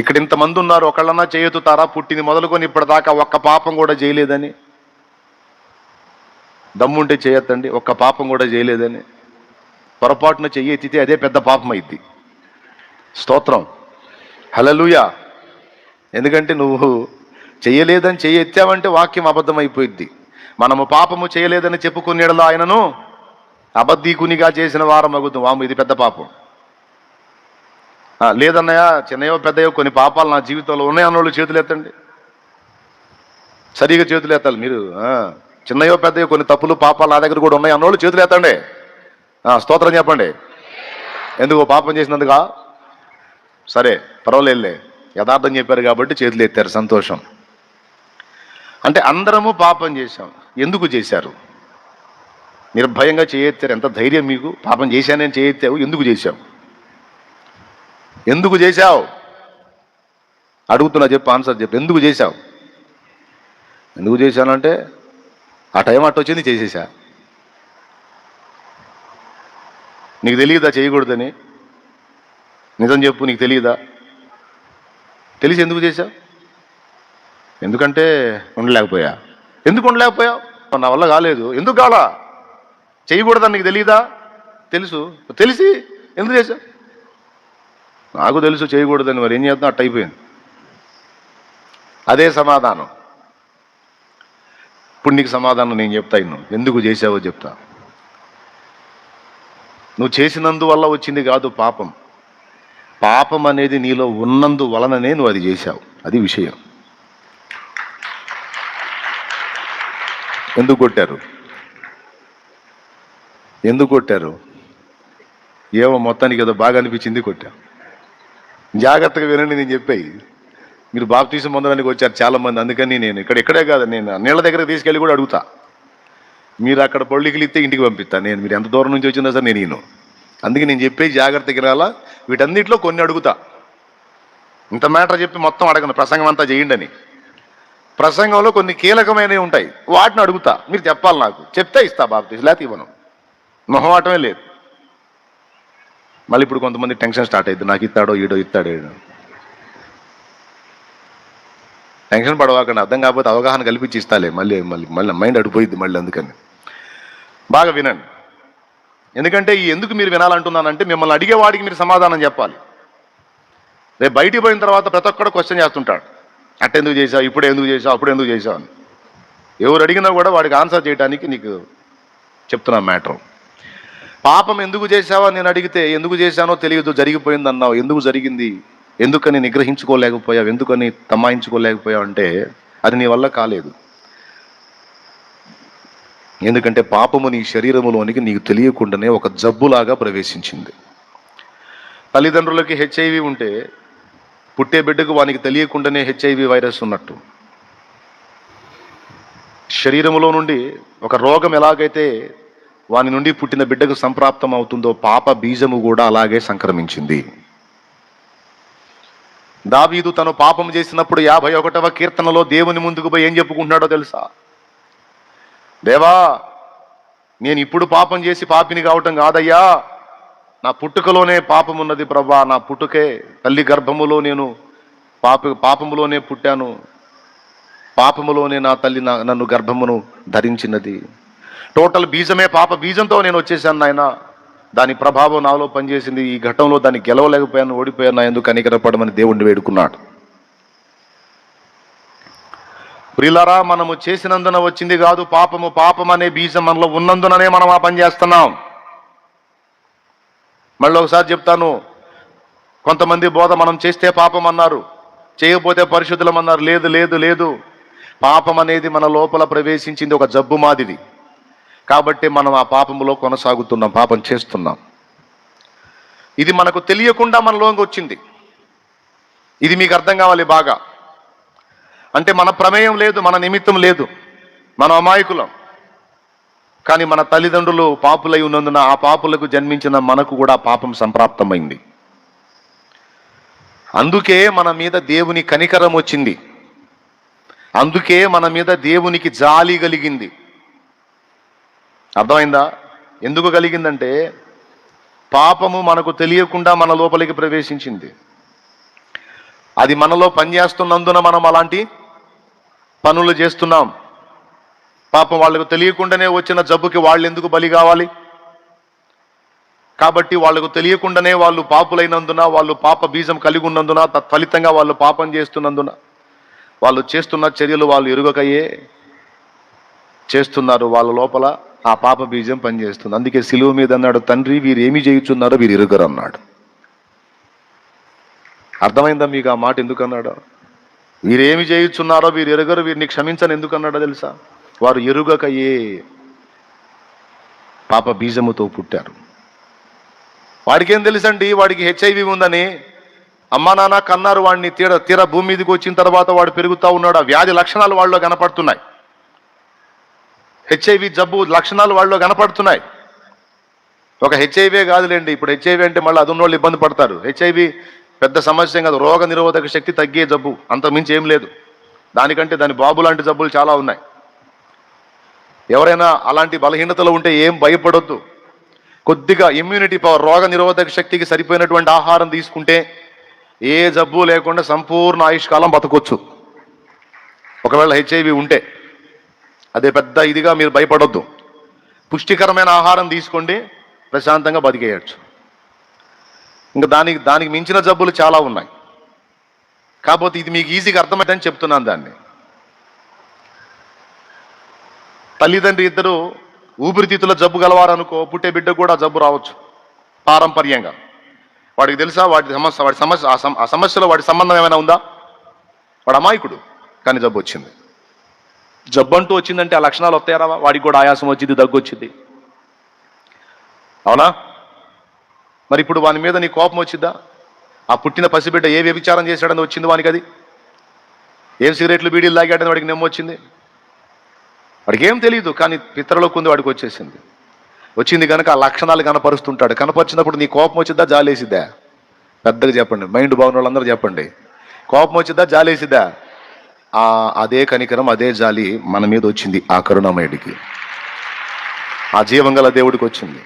ఇక్కడ ఇంతమంది ఉన్నారు ఒకళ్ళన్నా చేయెత్తుతారా పుట్టింది మొదలుకొని ఇప్పటిదాకా ఒక్క పాపం కూడా చేయలేదని. దమ్ముంటే చేయొద్దండి ఒక్క పాపం కూడా చేయలేదని. పొరపాటున చెయ్యి ఎత్తితే అదే పెద్ద పాపం అయింది స్తోత్రం. హలలుయా ఎందుకంటే నువ్వు చేయలేదని చెయ్యి ఎత్తావంటే వాక్యం అబద్ధం అయిపోయింది మనము పాపము చేయలేదని చెప్పుకునేడలో ఆయనను అబద్ధీకునిగా చేసిన వారం అగుద్దు వాము ఇది పెద్ద పాపం. లేదన్నయ్య చిన్నయో పెద్దయో కొన్ని పాపాలు నా జీవితంలో ఉన్నాయి అన్నోళ్ళు చేతులు ఎత్తండి. సరిగా చేతులు ఎత్తాలి మీరు చిన్నయో పెద్దయో కొన్ని తప్పులు పాపాలు నా దగ్గర కూడా ఉన్నాయి అన్నోళ్ళు చేతులు ఎత్తండి. స్తోత్రం చెప్పండి. ఎందుకు పాపం చేసినందుకా? సరే పర్వాలేదులే. యథార్థం చెప్పారు కాబట్టి చేతులు ఎత్తారు సంతోషం. అంటే అందరము పాపం చేశాం. ఎందుకు చేశారు? నిర్భయంగా చేయెత్తారు. ఎంత ధైర్యం మీకు? పాపం చేశానని చేయెత్తావు ఎందుకు చేశావు? ఎందుకు చేశావు? అడుగుతున్నా చెప్పు ఆన్సర్ చెప్పు. ఎందుకు చేశావు? ఎందుకు చేశానంటే ఆ టైం అట్ట వచ్చింది చేసేసా. నీకు తెలియదా చేయకూడదని? నిజం చెప్పు నీకు తెలియదా? తెలిసి ఎందుకు చేశావు? ఎందుకంటే ఉండలేకపోయా. ఎందుకు ఉండలేకపోయావు? నా వల్ల కాలేదు. ఎందుకు కాలా చేయకూడదని నీకు తెలియదా తెలుసు. తెలిసి ఎందుకు చేశావు? నాకు తెలుసు చేయకూడదని మరి ఏం చేద్దాం? అట్ట అయిపోయింది. అదే సమాధానం. ఇప్పుడు నీకు సమాధానం నేను చెప్తా ఇన్ను. ఎందుకు చేసావో చెప్తా. నువ్వు చేసినందువల్ల వచ్చింది కాదు పాపం. పాపం అనేది నీలో ఉన్నందు వలననే నువ్వు అది చేశావు. అది విషయం. ఎందుకు కొట్టారు? ఎందుకు కొట్టారు? ఏమో మొత్తానికి ఏదో బాగా అనిపించింది కొట్టాం. జాగ్రత్తగా వినండి నేను చెప్పాయి మీరు బాప్తీసం పొందడానికి వచ్చారు చాలామంది అందుకని నేను ఇక్కడ ఇక్కడే కాదు నేను నీళ్ళ దగ్గర తీసుకెళ్ళి కూడా అడుగుతా. మీరు అక్కడ పళ్ళికి ఇంటికి పంపిస్తాను నేను మీరు ఎంత దూరం నుంచి వచ్చిందో సార్ నేను నేను అందుకే నేను చెప్పే జాగ్రత్తగా రాలా వీటన్నిటిలో కొన్ని అడుగుతా. ఇంత మ్యాటర్ చెప్పి మొత్తం అడగను ప్రసంగం అంతా చేయండి అని. ప్రసంగంలో కొన్ని కీలకమైనవి ఉంటాయి. వాటిని అడుగుతా. మీరు చెప్పాలి నాకు. చెప్తే ఇస్తా బాప్తీసు లేకపోతే ఇవ్వను. మొహమాటమే లేదు. మళ్ళీ ఇప్పుడు కొంతమంది టెన్షన్ స్టార్ట్ అయింది నాకు ఇస్తాడో ఈడో ఇస్తాడో టెన్షన్ పడవాకండి. అర్థం కాకపోతే అవగాహన కల్పించి ఇస్తాలే. మళ్ళీ మళ్ళీ మళ్ళీ మైండ్ అడిపోయింది మళ్ళీ అందుకని. బాగా వినండి. ఎందుకంటే ఈ ఎందుకు మీరు వినాలంటున్నానంటే మిమ్మల్ని అడిగేవాడికి మీరు సమాధానం చెప్పాలి. రేపు బయటికి పోయిన తర్వాత ప్రతి ఒక్కడు క్వశ్చన్ చేస్తుంటాడు. అట్టెందుకు చేసావు ఇప్పుడు ఎందుకు చేసావు అప్పుడు ఎందుకు చేసావు అని. ఎవరు అడిగినా కూడా వాడికి ఆన్సర్ చేయడానికి నీకు చెప్తున్నా మ్యాటర్. పాపం ఎందుకు చేశావా నేను అడిగితే ఎందుకు చేశానో తెలియదు జరిగిపోయింది అన్నావు. ఎందుకు జరిగింది? ఎందుకని నిగ్రహించుకోలేకపోయావు? ఎందుకని తమాయించుకోలేకపోయావు అంటే అది నీ వల్ల కాలేదు. ఎందుకంటే పాపము నీ శరీరములోనికి నీకు తెలియకుండానే ఒక జబ్బులాగా ప్రవేశించింది. తల్లిదండ్రులకి హెచ్ఐవి ఉంటే పుట్టే బిడ్డకు వానికి తెలియకుండానే హెచ్ఐవి వైరస్ ఉన్నట్టు. శరీరములో నుండి ఒక రోగం ఎలాగైతే వాని నుండి పుట్టిన బిడ్డకు సంప్రాప్తం అవుతుందో పాప బీజము కూడా అలాగే సంక్రమించింది. దావీదు తను పాపం చేసినప్పుడు యాభై ఒకటవ కీర్తనలో దేవుని ముందుకు పోయి ఏం చెప్పుకుంటున్నాడో తెలుసా? దేవా నేను ఇప్పుడు పాపం చేసి పాపిని కావటం కాదయ్యా. నా పుట్టుకలోనే పాపం ఉన్నది ప్రభా నా పుట్టుకే తల్లి గర్భములో నేను పాప పాపములోనే పుట్టాను. పాపములోనే నా తల్లి నా నన్ను గర్భమును ధరించినది. టోటల్ బీజమే పాప బీజంతో నేను వచ్చేసాను నాయన. దాని ప్రభావం నాలో పనిచేసింది. ఈ ఘట్టంలో దాన్ని గెలవలేకపోయాను ఓడిపోయాను నా ఎందుకు కనికరపడమని దేవుణ్ణి వేడుకున్నాడు. ప్రిలరా మనము చేసినందున వచ్చింది కాదు. పాపము పాపం అనే బీజం మనలో ఉన్నందుననే మనం ఆ పని చేస్తున్నాం. మళ్ళీ ఒకసారి చెప్తాను. కొంతమంది బోధ మనం చేస్తే పాపం అన్నారు. చేయకపోతే పరిశుద్ధులం అన్నారు లేదు లేదు లేదు. పాపం అనేది మన లోపల ప్రవేశించింది ఒక జబ్బు మాదిరి కాబట్టి మనం ఆ పాపములో కొనసాగుతున్నాం పాపం చేస్తున్నాం. ఇది మనకు తెలియకుండా మనలోకి వచ్చింది. ఇది మీకు అర్థం కావాలి బాగా. అంటే మన ప్రమేయం లేదు మన నిమిత్తం లేదు. మన అమాయకులం. కానీ మన తల్లిదండ్రులు పాపులై ఉన్నందున ఆ పాపులకు జన్మించిన మనకు కూడా పాపం సంప్రాప్తమైంది. అందుకే మన మీద దేవుని కనికరం వచ్చింది. అందుకే మన మీద దేవునికి జాలి కలిగింది. అర్థమైందా? ఎందుకు కలిగిందంటే పాపము మనకు తెలియకుండా మన లోపలికి ప్రవేశించింది. అది మనలో పనిచేస్తున్నందున మనం అలాంటి పనులు చేస్తున్నాం. పాపం వాళ్ళకు తెలియకుండానే వచ్చిన జబ్బుకి వాళ్ళు ఎందుకు బలి కావాలి? కాబట్టి వాళ్ళకు తెలియకుండానే వాళ్ళు పాపులైనందున వాళ్ళు పాప బీజం కలిగి ఉన్నందున తత్ఫలితంగా వాళ్ళు పాపం చేస్తున్నందున వాళ్ళు చేస్తున్న చర్యలు వాళ్ళు ఎరుగకయే చేస్తున్నారు వాళ్ళ లోపల. ఆ పాప బీజం పనిచేస్తుంది. అందుకే సిలువ మీద అన్నాడు తండ్రి వీరు ఏమి చేయుచున్నారో వీరు ఇరుగరు అన్నాడు. అర్థమైందా మీకు ఆ మాట ఎందుకు అన్నాడు? వీరేమి చేయుచున్నారో వీరు ఎరుగరు వీరిని క్షమించని ఎందుకన్నాడో తెలుసా? వారు ఎరుగకయే. పాప బీజముతో పుట్టారు. వాడికి ఏం తెలుసండి? వాడికి హెచ్ఐవి ఉందని. అమ్మా నాన్న కన్నారు వాడిని తీర తీర భూమి మీదకి వచ్చిన తర్వాత వాడు పెరుగుతూ ఉన్నాడు. ఆ వ్యాధి లక్షణాలు వాళ్ళలో కనపడుతున్నాయి. హెచ్ఐవి జబ్బు లక్షణాలు వాళ్ళలో కనపడుతున్నాయి. ఒక హెచ్ఐవే కాదులేండి ఇప్పుడు హెచ్ఐవి అంటే మళ్ళీ అదున్నోళ్ళు ఇబ్బంది పడతారు. హెచ్ఐవి పెద్ద సమస్య కాదు రోగ నిరోధక శక్తి తగ్గే జబ్బు అంత మించి ఏం లేదు. దానికంటే దాని బాబు లాంటి జబ్బులు చాలా ఉన్నాయి. ఎవరైనా అలాంటి బలహీనతలు ఉంటే ఏం భయపడొద్దు. కొద్దిగా ఇమ్యూనిటీ పవర్ రోగ నిరోధక శక్తికి సరిపోయినటువంటి ఆహారం తీసుకుంటే ఏ జబ్బు లేకుండా సంపూర్ణ ఆయుష్కాలం బతకొచ్చు. ఒకవేళ హెచ్ఐవి ఉంటే. అదే పెద్ద ఇదిగా మీరు భయపడొద్దు. పుష్టికరమైన ఆహారం తీసుకోండి ప్రశాంతంగా బతికేయచ్చు. ఇంకా దానికి దానికి మించిన జబ్బులు చాలా ఉన్నాయి. కాకపోతే ఇది మీకు ఈజీగా అర్థమైందని చెప్తున్నాను దాన్ని. తల్లిదండ్రి ఇద్దరు ఊపిరితిత్తుల జబ్బు గలవారనుకో పుట్టే బిడ్డ కూడా జబ్బు రావచ్చు. పారంపర్యంగా. వాడికి తెలుసా వాడి సమస్య వాడి సమస్య ఆ సమస్యలో వాడి సంబంధం ఏమైనా ఉందా? వాడు అమాయకుడు కానీ జబ్బు వచ్చింది. జబ్బు అంటూ వచ్చిందంటే ఆ లక్షణాలు వస్తాయరా వాడికి కూడా ఆయాసం వచ్చింది దగ్గు వచ్చింది. అవునా? మరి ఇప్పుడు వాని మీద నీ కోపం వచ్చిందా? ఆ పుట్టిన పసిబిడ్డ ఏ వ్యభిచారం చేశాడని వచ్చింది వానికి అది? ఏం సిగరెట్లు బీడీలు తాగాడని వాడికి నెమ్మ వచ్చింది? వాడికి ఏం తెలియదు కానీ పిత్రలోకి ఉంది వాడికి వచ్చేసింది. వచ్చింది కనుక ఆ లక్షణాలు కనపరుస్తుంటాడు. కనపరిచినప్పుడు నీ కోపం వచ్చిద్దా జాలేసిద్దా? పెద్దగా చెప్పండి. మైండ్ బాగున్న వాళ్ళందరూ చెప్పండి. కోపం వచ్చిద్దా జాలేసిద్దా? ఆ అదే కనికరం అదే జాలి మన మీద వచ్చింది ఆ కరుణామయుడికి. ఆ జీవంగల దేవుడికి వచ్చింది.